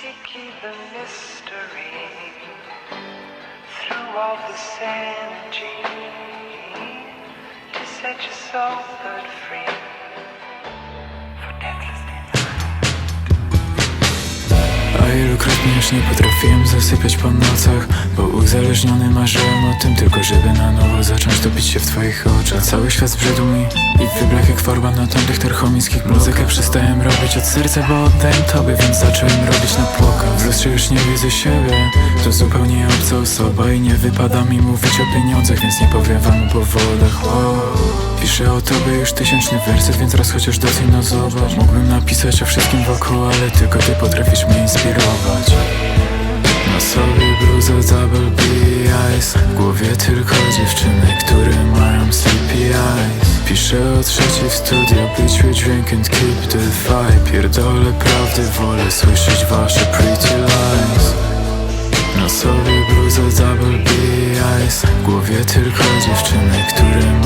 seeking the mystery through all the energy to set your soul free już nie potrafiłem zasypiać po nocach Bo uzależniony marzyłem o tym tylko żeby na nowo zacząć topić się w twoich oczach. Cały świat zbrzydł mi i wyblakł jak farba na tamtych tarchomiskich Muzykę przestałem robić od serca, bo oddałem tobie Więc zacząłem robić na pokaz W lustrze już nie widzę siebie To zupełnie obca osoba i nie wypada mi mówić o pieniądzach Więc nie powiem wam o powodach. Piszę o tobie już tysięczny werset, więc raz chociaż zobacz. Mógłbym napisać o wszystkim wokół, ale tylko ty potrafisz mnie inspirować. Na sobie bluza double B eyes. W głowie tylko dziewczyny, które mają sleepy eyes. Piszę o trzeciej w studio, bitch dźwięk and keep the vibe. Pierdolę prawdy, wolę słyszeć wasze pretty lies. Na sobie bluza double B eyes. W głowie tylko dziewczyny, które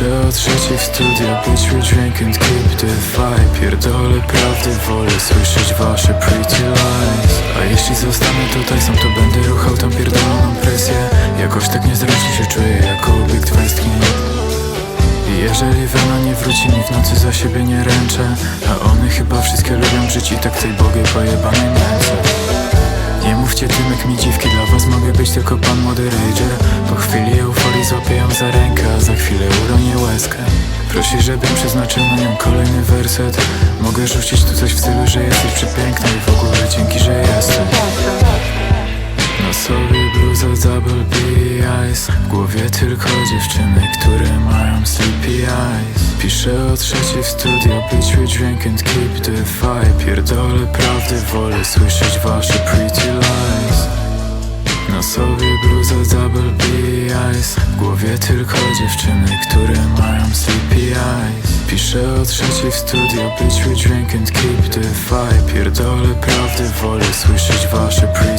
Piszę o trzeciej w studio, bitch dźwięk and keep the vibe. Pierdolę prawdy, wolę słyszeć wasze pretty lies. A jeśli zostanę tutaj sam, to będę ruchał tą pierdoloną presję. Jakoś tak niezręcznie się czuję jako obiekt i jeżeli Wena nie wróci mi w nocy za siebie nie ręczę. A one chyba wszystkie lubią żyć i tak tej bogej pojebanej męce Nie mówcie tymek mi dziwki, mogę być tylko pan młody rager. Po chwili euforii złapię ją za rękę, a za chwilę uronię łezkę. Prosi, żebym przeznaczył na nią kolejny werset. Mogę rzucić tu coś w stylu, że jesteś przepiękna i w ogóle dzięki, że jesteś. Na sobie bluza double B eyes. W głowie tylko dziewczyny, które mają sleepy eyes. Piszę o trzeciej w studio, bitch dźwięk and keep the vibe. Pierdolę prawdy, wolę słyszeć wasze pretty lies na sobie bluza double B eyes. W głowie tylko dziewczyny, które mają sleepy eyes. Piszę o trzeciej w studio, bitch dźwięk and keep the vibe. Pierdolę prawdy, wolę słyszeć wasze lies